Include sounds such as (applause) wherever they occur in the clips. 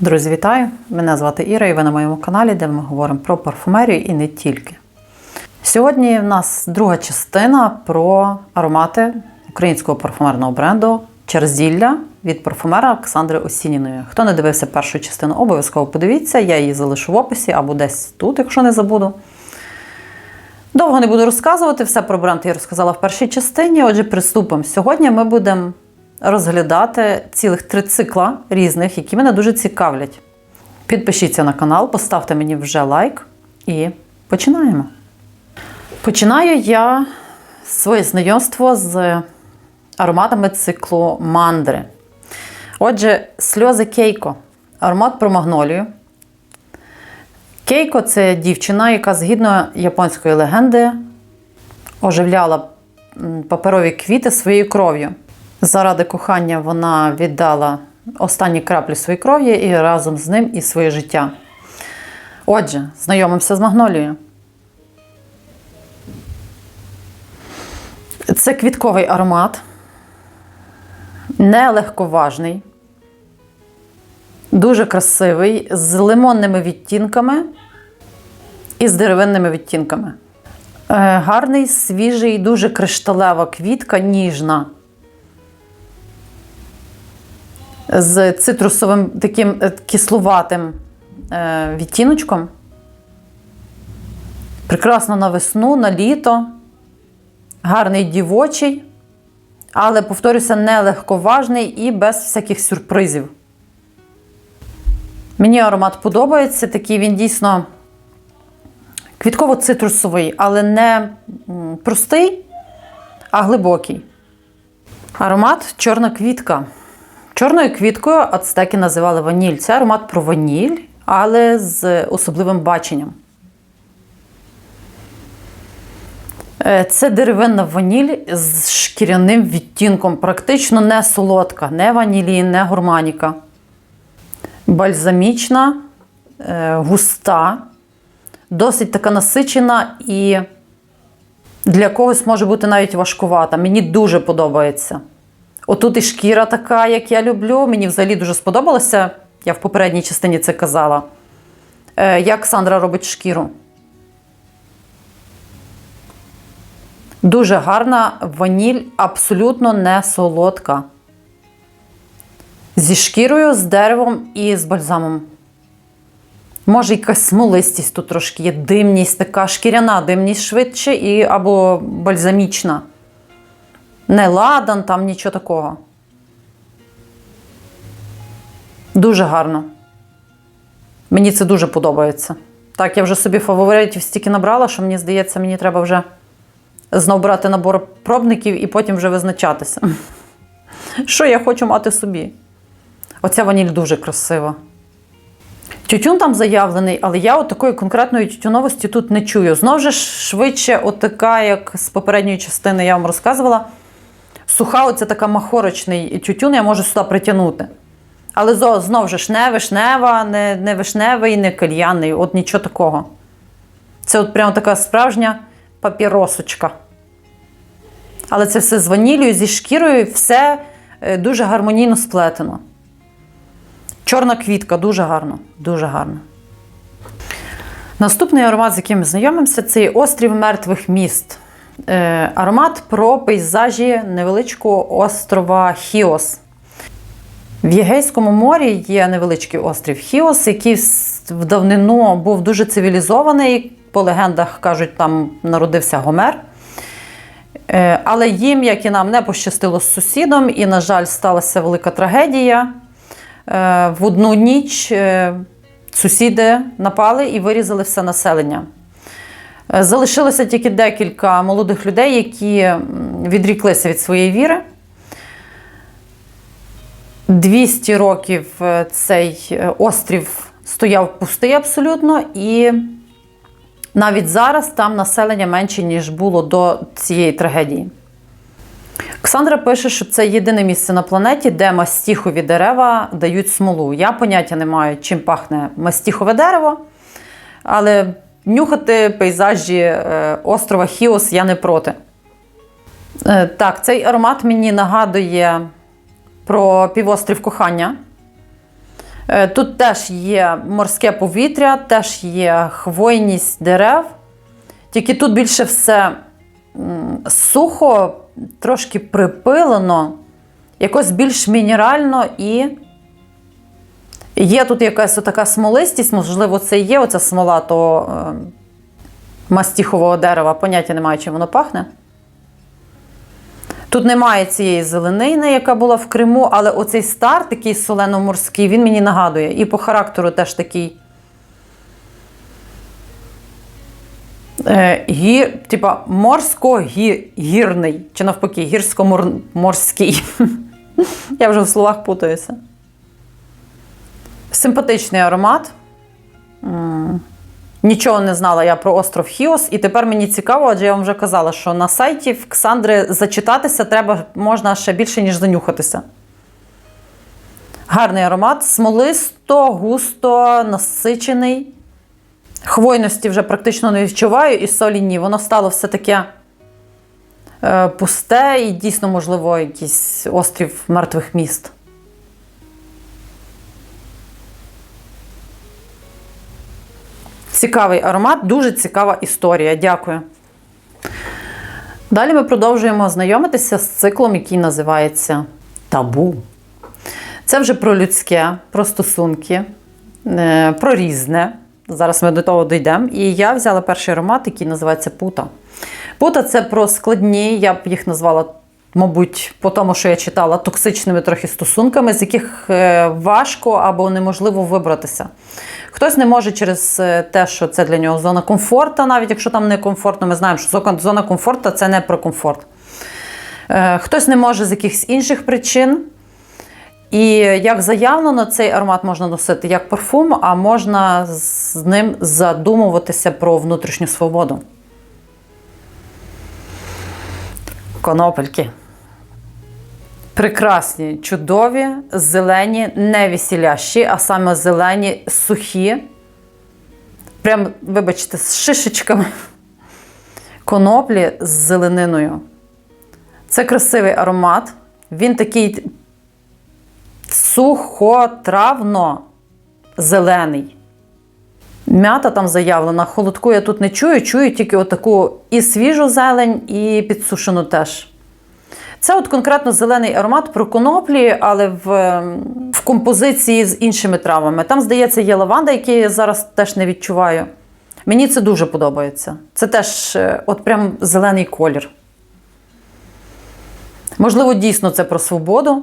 Друзі, вітаю! Мене звати Іра і ви на моєму каналі, де ми говоримо про парфумерію і не тільки. Сьогодні в нас друга частина про аромати українського парфумерного бренду Черзілля від парфумера Олександри Осініної. Хто не дивився першу частину, обов'язково подивіться, я її залишу в описі або десь тут, якщо не забуду. Довго не буду розказувати, все про бренд я розказала в першій частині. Отже, приступимо. Сьогодні ми будемо розглядати цілих три цикла різних, які мене дуже цікавлять. Підпишіться на канал, поставте мені вже лайк і починаємо. Починаю я своє знайомство з ароматами циклу мандри. Отже, сльози Кейко. Аромат про магнолію. Кейко це дівчина, яка згідно японської легенди оживляла паперові квіти своєю кров'ю. Заради кохання вона віддала останні краплі своєї крові і разом з ним і своє життя. Отже, знайомимося з магнолією. Це квітковий аромат, нелегковажний, дуже красивий, з лимонними відтінками і з деревинними відтінками. Е, Гарний, свіжий, дуже кришталева квітка, ніжна. З цитрусовим таким е, кислуватим е, відтіночком. Прекрасно на весну, на літо. Гарний дівочий, але, повторюся, нелегковажний і без всяких сюрпризів. Мені аромат подобається, такий він дійсно квітково-цитрусовий, але не простий, а глибокий. Аромат чорна квітка. Чорною квіткою ацтеки називали ваніль. Це аромат про ваніль, але з особливим баченням. Е, Це деревинна ваніль з шкіряним відтінком, практично не солодка, не ванілін, не гурманіка. Бальзамічна, е, густа, досить така насичена і для когось може бути навіть важкувата. Мені дуже подобається. Отут і шкіра така, як я люблю. Мені взагалі дуже сподобалося. Я в попередній частині це казала. Е, Як Сандра робить шкіру. Дуже гарна ваніль, абсолютно не солодка. Зі шкірою, з деревом і з бальзамом. Може, якась смолистість тут трошки є, димність, така шкіряна димність швидше і або бальзамічна. Не ладан, там нічого такого. Дуже гарно. Мені це дуже подобається. Так, я вже собі фаворитів стільки набрала, що мені здається, мені треба вже знов брати набор пробників і потім вже визначатися. (laughs) Що я хочу мати собі? Оця ваніль дуже красива. Тютюн там заявлений, але я от такої конкретної тютюновості тут не чую. Знову ж швидше, от така, як з попередньої частини я вам розказувала. Суха, оця така махорочний тютюн я можу сюди притягнути. Але знову ж не вишнева, не, не вишневий, не кальянний, от нічого такого. Це от прямо така справжня папіросочка. Але це все з ваніллю, зі шкірою, все е, дуже гармонійно сплетено. Чорна квітка, дуже гарно, дуже гарно. Наступний аромат, з яким ми знайомимося, це острів мертвих міст. Е, аромат про пейзажі невеличкого острова Хіос. В Єгейському морі є невеличкий острів Хіос, який в- давнину був дуже цивілізований. По легендах кажуть, там народився Гомер. Е, Але їм, як і нам, не пощастило з сусідом, і, на жаль, сталася велика трагедія. Е, В одну ніч сусіди напали і вирізали все населення. Е, Залишилося тільки декілька молодих людей, які відріклися від своєї віри. 200 років е, цей е, острів стояв пустий абсолютно, і навіть зараз там населення менше, ніж було до цієї трагедії. Олександра пише, що це єдине місце на планеті, де мастіхові дерева дають смолу. Я поняття не маю, чим пахне мастіхове дерево, але нюхати пейзажі е, острова Хіос я не проти. Е, Так, цей аромат мені нагадує про півострів кохання. Е, Тут теж є морське повітря, теж є хвойність дерев. Тільки тут більше все сухо, трошки припилено, якось більш мінерально і є тут якась така смолистість, можливо, це і є оця смола того е, мастіхового дерева, поняття немає, чим воно пахне. Тут немає цієї зеленини, яка була в Криму, але оцей стар, такий солено-морський, він мені нагадує. І по характеру теж такий. Е, гі, типа морсько-гірний, чи навпаки, гірсько-морський. (laughs) Я вже в словах путаюся. Симпатичний аромат. Нічого не знала я про остров Хіос, і тепер мені цікаво, адже я вам вже казала, що на сайті в Ксандри зачитатися треба можна ще більше, ніж занюхатися. Гарний аромат, смолисто, густо, насичений. Хвойності вже практично не відчуваю, і солі ні. Воно стало все таке е, пусте і дійсно, можливо, якийсь острів мертвих міст. Цікавий аромат, дуже цікава історія. Дякую. Далі ми продовжуємо знайомитися з циклом, який називається Табу. Це вже про людське, про стосунки, е, про різне. Зараз ми до того дійдемо. І я взяла перший аромат, який називається Пута. Пута це про складні, я б їх назвала, мабуть, по тому, що я читала, токсичними трохи стосунками, з яких е, важко або неможливо вибратися. Хтось не може через е, те, що це для нього зона комфорту, навіть якщо там не комфортно, ми знаємо, що зона- комфорту це не про комфорт. Е, Хтось не може з якихось інших причин. І як заявлено, цей аромат можна носити як парфум, а можна з ним задумуватися про внутрішню свободу. Конопельки. Прекрасні, чудові, зелені, не весілящі, а саме зелені, сухі. Прям, вибачте, з шишечками. Коноплі з зелениною. Це красивий аромат. Він такий сухотравно зелений. М'ята там заявлена, холодку я тут не чую, чую тільки отаку і свіжу зелень, і підсушену теж. Це от конкретно зелений аромат про коноплі, але в, ем, в композиції з іншими травами. Там, здається, є лаванда, який я зараз теж не відчуваю. Мені це дуже подобається. Це теж е, от прям зелений колір. Можливо, дійсно це про свободу.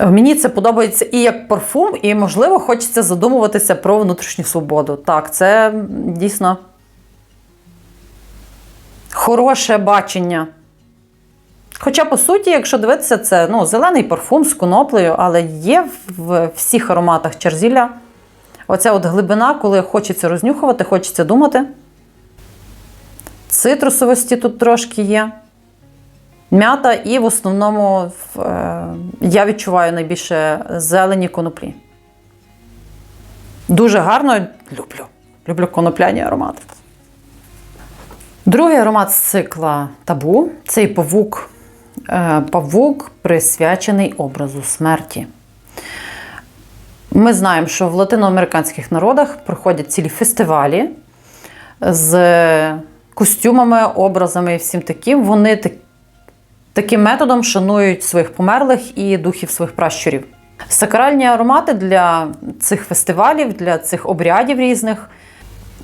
Мені це подобається і як парфум, і, можливо, хочеться задумуватися про внутрішню свободу. Так, це дійсно хороше бачення. Хоча, по суті, якщо дивитися, це ну, зелений парфум з коноплею, але є в всіх ароматах черзілля оця от глибина, коли хочеться рознюхувати, хочеться думати. Цитрусовості тут трошки є. М'ята, і в основному е, я відчуваю найбільше зелені коноплі. Дуже гарно люблю. Люблю конопляні аромати. Другий аромат з цикла табу цей павук. Е, павук присвячений образу смерті. Ми знаємо, що в латиноамериканських народах проходять цілі фестивалі з костюмами, образами і всім таким. Вони так- таким методом шанують своїх померлих і духів своїх пращурів. Сакральні аромати для цих фестивалів, для цих обрядів різних.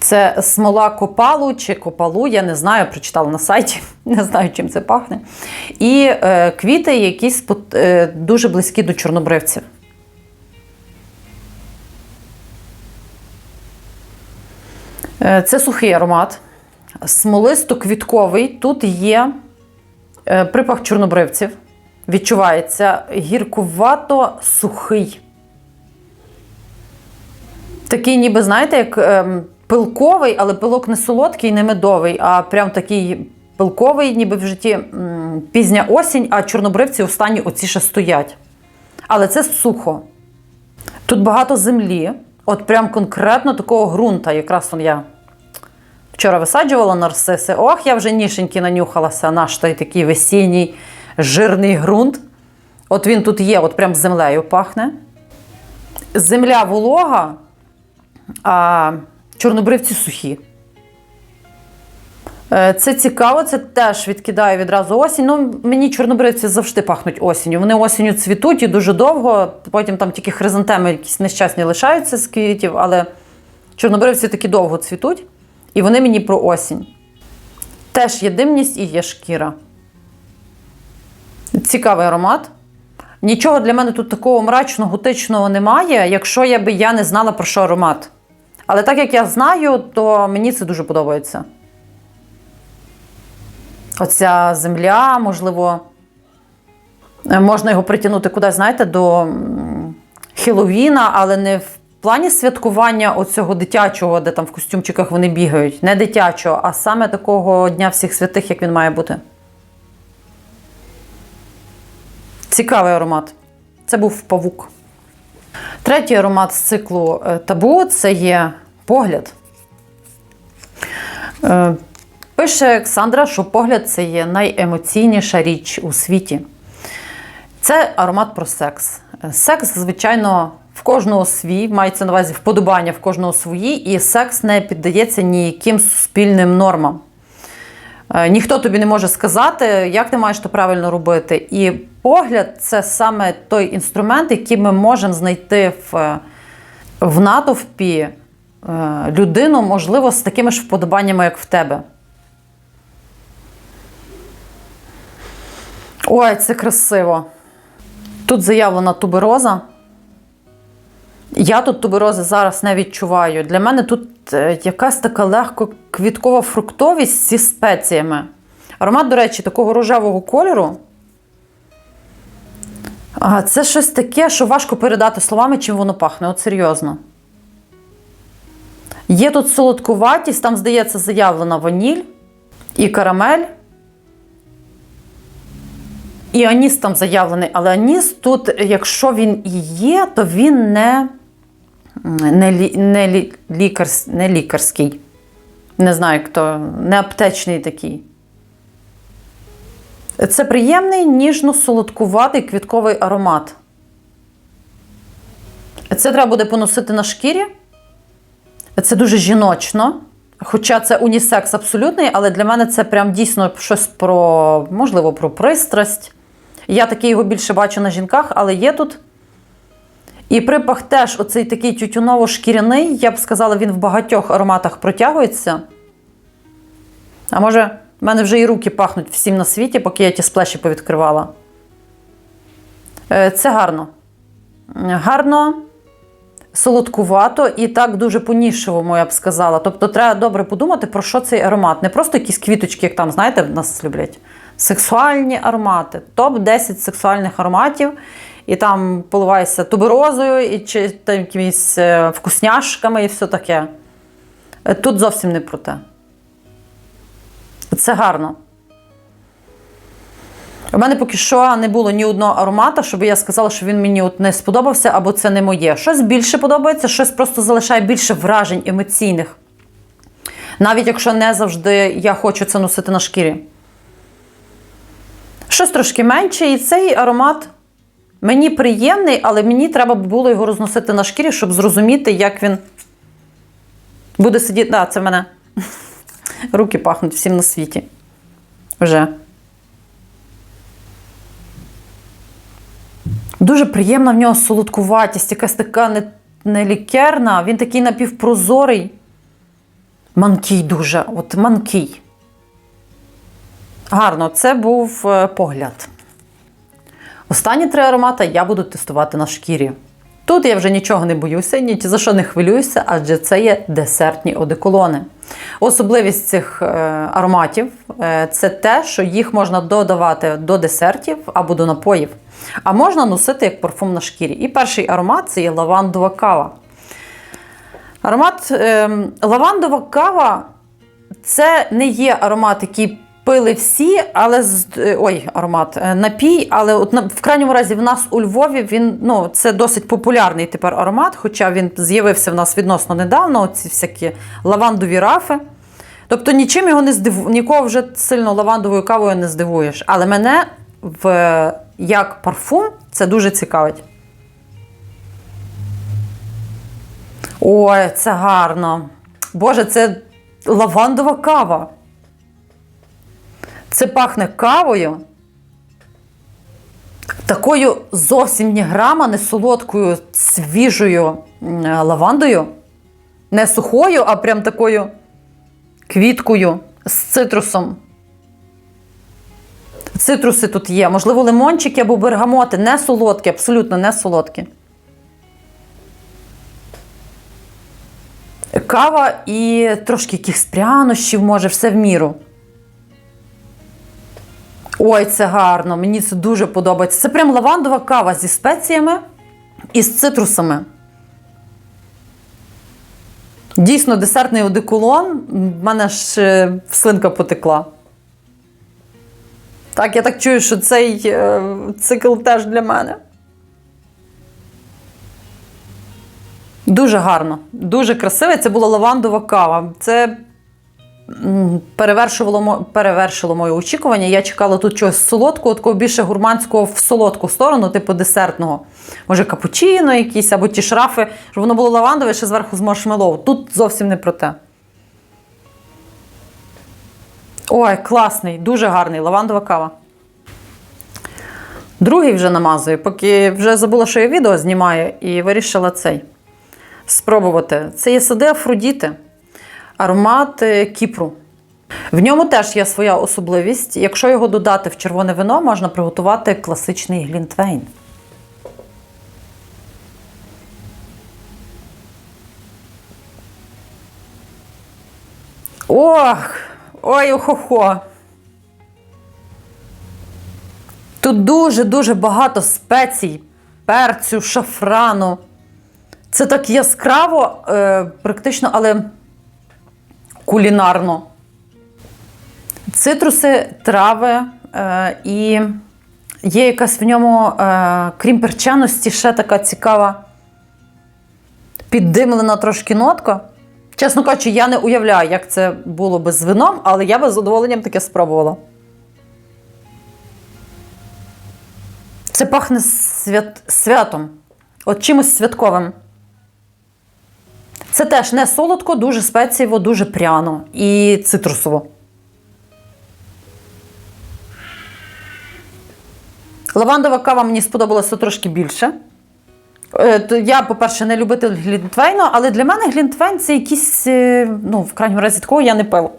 Це смола копалу чи копалу, я не знаю, прочитала на сайті, (laughs) не знаю, чим це пахне. І е, квіти, які спот- е, дуже близькі до чорнобривців. Е, Це сухий аромат, смолисто-квітковий. Тут є е, припах чорнобривців. Відчувається гіркувато-сухий. Такий, ніби, знаєте, як ем, пилковий, але пилок не солодкий, не медовий, а прям такий пилковий, ніби в житті пізня осінь, а чорнобривці останні оці ще стоять. Але це сухо. Тут багато землі, от прям конкретно такого ґрунта. Якраз я вчора висаджувала нарциси. Ох, я вже нішеньки нанюхалася, наш той такий весінній жирний ґрунт. От він тут є, от прям землею пахне. земля волога, а чорнобривці сухі. Е, Це цікаво, це теж відкидає відразу осінь. Ну, мені чорнобривці завжди пахнуть осінню. Вони осінню цвітуть і дуже довго. Потім там тільки хризантеми якісь нещасні лишаються з квітів, але чорнобривці такі довго цвітуть, і вони мені про осінь. Теж є димність і є шкіра. Цікавий аромат. Нічого для мене тут такого мрачного, готичного немає, якщо я би я не знала про що аромат. Але так як я знаю, то мені це дуже подобається. Оця земля, можливо, е, можна його притягнути кудись, знаєте, до м, Хеллоуіна, але не в плані святкування оцього дитячого, де там в костюмчиках вони бігають. Не дитячого, а саме такого Дня всіх святих, як він має бути. Цікавий аромат. Це був павук. Третій аромат з циклу е, табу це є погляд. Е, Пише Олександра, що погляд це є найемоційніша річ у світі. Це аромат про секс. Секс, звичайно, в кожного свій, мається на увазі вподобання в кожного свої, і секс не піддається ніяким суспільним нормам. Е, Ніхто тобі не може сказати, як ти маєш то правильно робити. І погляд це саме той інструмент, який ми можемо знайти в, в натовпі е, людину, можливо, з такими ж вподобаннями, як в тебе. Ой, це красиво. Тут заявлена тубероза. Я тут туберози зараз не відчуваю. Для мене тут е, якась така легко квіткова фруктовість зі спеціями. Аромат, до речі, такого рожевого кольору. А це щось таке, що важко передати словами, чим воно пахне. От серйозно. Є тут солодкуватість, там, здається, заявлена ваніль і карамель. І аніс там заявлений, але аніс тут, якщо він і є, то він не, не, не, лі, не лікарський. Не знаю, хто, не аптечний такий. Це приємний, ніжно-солодкуватий квітковий аромат. Це треба буде поносити на шкірі. Це дуже жіночно. Хоча це унісекс абсолютний, але для мене це прям дійсно щось про, можливо, про пристрасть. Я такий його більше бачу на жінках, але є тут. І припах теж оцей такий тютюново-шкіряний, я б сказала, він в багатьох ароматах протягується. А може, в мене вже і руки пахнуть всім на світі, поки я ті сплеші повідкривала. Е, Це гарно. Гарно, солодкувато і так дуже по-нішевому, я б сказала. Тобто, треба добре подумати, про що цей аромат. Не просто якісь квіточки, як там, знаєте, нас люблять. Сексуальні аромати. Топ-10 сексуальних ароматів. І там поливаєшся туберозою, і чи там якимись е, вкусняшками і все таке. Е, Тут зовсім не про те. Це гарно. У мене поки що не було ні одного аромата, щоб я сказала, що він мені от не сподобався або це не моє. Щось більше подобається, щось просто залишає більше вражень емоційних. Навіть якщо не завжди я хочу це носити на шкірі. Щось трошки менше, і цей аромат мені приємний, але мені треба було його розносити на шкірі, щоб зрозуміти, як він буде сидіти. Да, це мене руки пахнуть всім на світі. Вже. Дуже приємна в нього солодкуватість, якась така не, не лікерна, він такий напівпрозорий. Манкий дуже, от манкий. Гарно, це був е, погляд. Останні три аромати я буду тестувати на шкірі. Тут я вже нічого не боюся, ні за що не хвилююся, адже це є десертні одеколони. Особливість цих е, ароматів е, це те, що їх можна додавати до десертів або до напоїв, а можна носити як парфум на шкірі. І перший аромат це є лавандова кава. Аромат е, лавандова кава це не є аромат, який пили всі, але з е, ой, аромат е, напій. Але от в крайньому разі в нас у Львові він ну це досить популярний тепер аромат, хоча він з'явився в нас відносно недавно. Ці всякі лавандові рафи. Тобто нічим його не здиву, нікого вже сильно лавандовою кавою не здивуєш. Але мене в як парфум це дуже цікавить. Ой, це гарно. Боже, це лавандова кава. Це пахне кавою. Такою зовсім ні грама, не солодкою, свіжою лавандою. Не сухою, а прям такою квіткою з цитрусом. Цитруси тут є. Можливо, лимончики або бергамоти. Не солодкі, абсолютно не солодкі. Кава і трошки якихось прянощів, може, все в міру. Ой, це гарно, мені це дуже подобається. Це прям лавандова кава зі спеціями і з цитрусами. Дійсно, десертний одеколон. В мене ж слинка потекла. Так, я так чую, що цей е, цикл теж для мене. Дуже гарно, дуже красиве. Це була лавандова кава. Це перевершувало, перевершило моє очікування. Я чекала тут чогось солодкого, такого більше гурманського в солодку сторону, типу десертного. Може, капучино якісь або ті шрафи, щоб воно було лавандове ще зверху з маршмеллоу. Тут зовсім не про те. Ой, класний, дуже гарний, лавандова кава. Другий вже намазую, поки вже забула, що я відео знімаю, і вирішила цей спробувати. Це є сади Афродіти, аромат Кіпру. В ньому теж є своя особливість. Якщо його додати в червоне вино, можна приготувати класичний глінтвейн. Ох! Ой, охо-хо! Тут дуже-дуже багато спецій, перцю, шафрану. Це так яскраво, е, практично, але кулінарно. Цитруси, трави е, і є якась в ньому, е, крім перчаності, ще така цікава піддимлена трошки нотка. Чесно кажучи, я не уявляю, як це було би з вином, але я би з задоволенням таке спробувала. Це пахне свят... святом, от чимось святковим. Це теж не солодко, дуже спецієво, дуже пряно і цитрусово. Лавандова кава мені сподобалася трошки більше. Е, Я, по-перше, не любитель глінтвейну, але для мене глінтвейн це якийсь, е, ну, в крайньому разі, такого я не пила.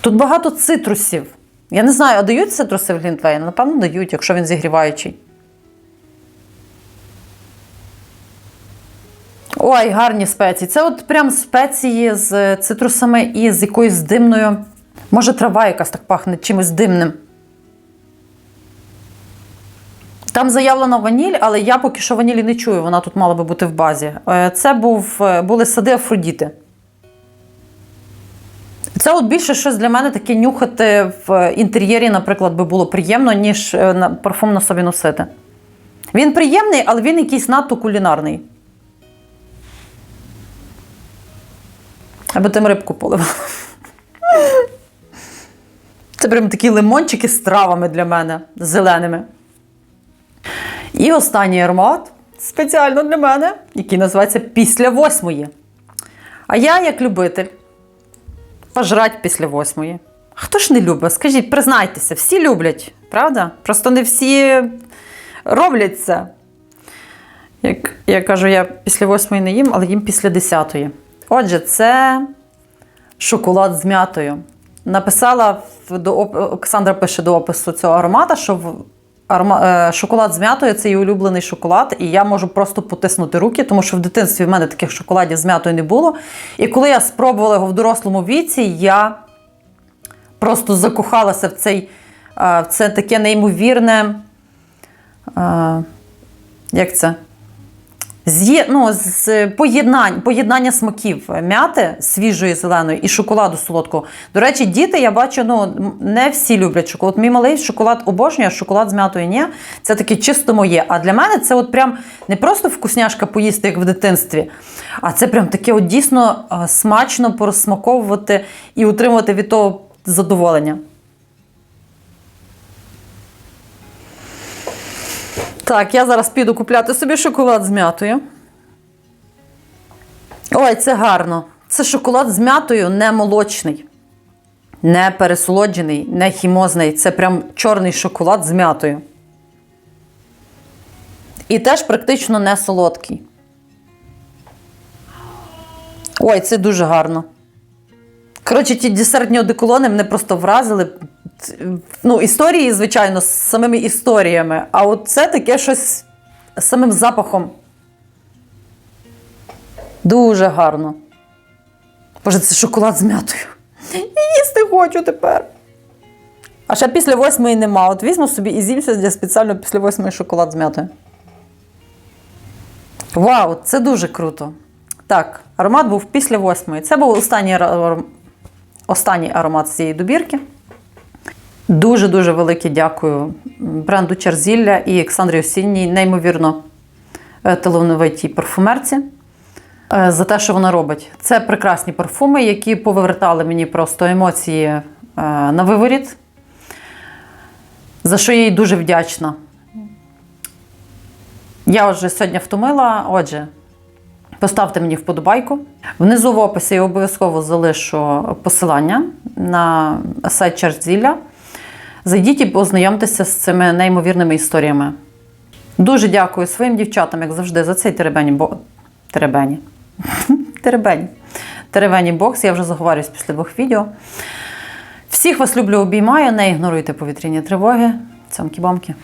Тут багато цитрусів. Я не знаю, а дають цитруси в глінтвейн? Напевно, дають, якщо він зігріваючий. Ой, гарні спеції. Це от прям спеції з цитрусами і з якоюсь димною. Може, трава якась так пахне чимось димним. Там заявлена ваніль, але я поки що ванілі не чую, вона тут мала би бути в базі. Е, Це був, е, були сади Афродіти. Це от більше щось для мене таке нюхати в інтер'єрі, наприклад, би було приємно, ніж е, парфум на собі носити. Він приємний, але він якийсь надто кулінарний. Аби тим рибку поливала. Це прям такі лимончики з травами для мене, зеленими. І останній аромат спеціально для мене, який називається Після восьмої. А я, як любитель, пожрать після восьмої. Хто ж не любить? Скажіть, признайтеся, всі люблять, правда? Просто не всі роблять це. Як я кажу, я після восьмої не їм, але їм після десятої. Отже, це шоколад з м'ятою. Написала до Оксандра пише до опису цього аромата, що е, шоколад з м'ятою це її улюблений шоколад, і я можу просто потиснути руки, тому що в дитинстві в мене таких шоколадів з м'ятою не було. І коли я спробувала його в дорослому віці, я просто закохалася в цей е, в це таке неймовірне. е, Як це? З'є, ну, з поєднань, поєднання смаків м'яти свіжої зеленої і шоколаду солодкого. До речі, діти, я бачу, ну не всі люблять шоколад. Мій малий шоколад обожнює, а шоколад з м'ятою ні. Це таке чисто моє. А для мене це от прям не просто вкусняшка поїсти, як в дитинстві, а це прям таке от дійсно смачно порозсмаковувати і отримувати від того задоволення. Так, я зараз піду купляти собі шоколад з м'ятою. Ой, це гарно. Це шоколад з м'ятою не молочний, не пересолоджений, не хімозний. Це прям чорний шоколад з м'ятою. І теж практично не солодкий. Ой, це дуже гарно. Коротше, ті десертні одеколони мене просто вразили. Ну, історії, звичайно, з самими історіями. А от це таке щось з самим запахом. Дуже гарно. Боже, це шоколад з м'ятою. Їсти хочу тепер. А ще після восьмої нема. От візьму собі і з'їмся для спеціально після восьмої шоколад з м'ятою. Вау, це дуже круто. Так, аромат був після восьмої. Це був останній, останній аромат з цієї добірки. Дуже-дуже велике дякую бренду Черзілля і Олександрі Осінній, неймовірно е, талановитій парфумерці е, за те, що вона робить. Це прекрасні парфуми, які повертали мені просто емоції е, на виворіт, за що я їй дуже вдячна. Я вже сьогодні втомила. Отже, поставте мені вподобайку. Внизу в описі я обов'язково залишу посилання на сайт Черзілля. Зайдіть і познайомтеся з цими неймовірними історіями. Дуже дякую своїм дівчатам, як завжди, за цей теребені бо... теребені. (laughs) теребені. Теревені бокс. Я вже заговорюсь після двох відео. Всіх вас люблю, обіймаю. Не ігноруйте повітряні тривоги. Цямки-бамки.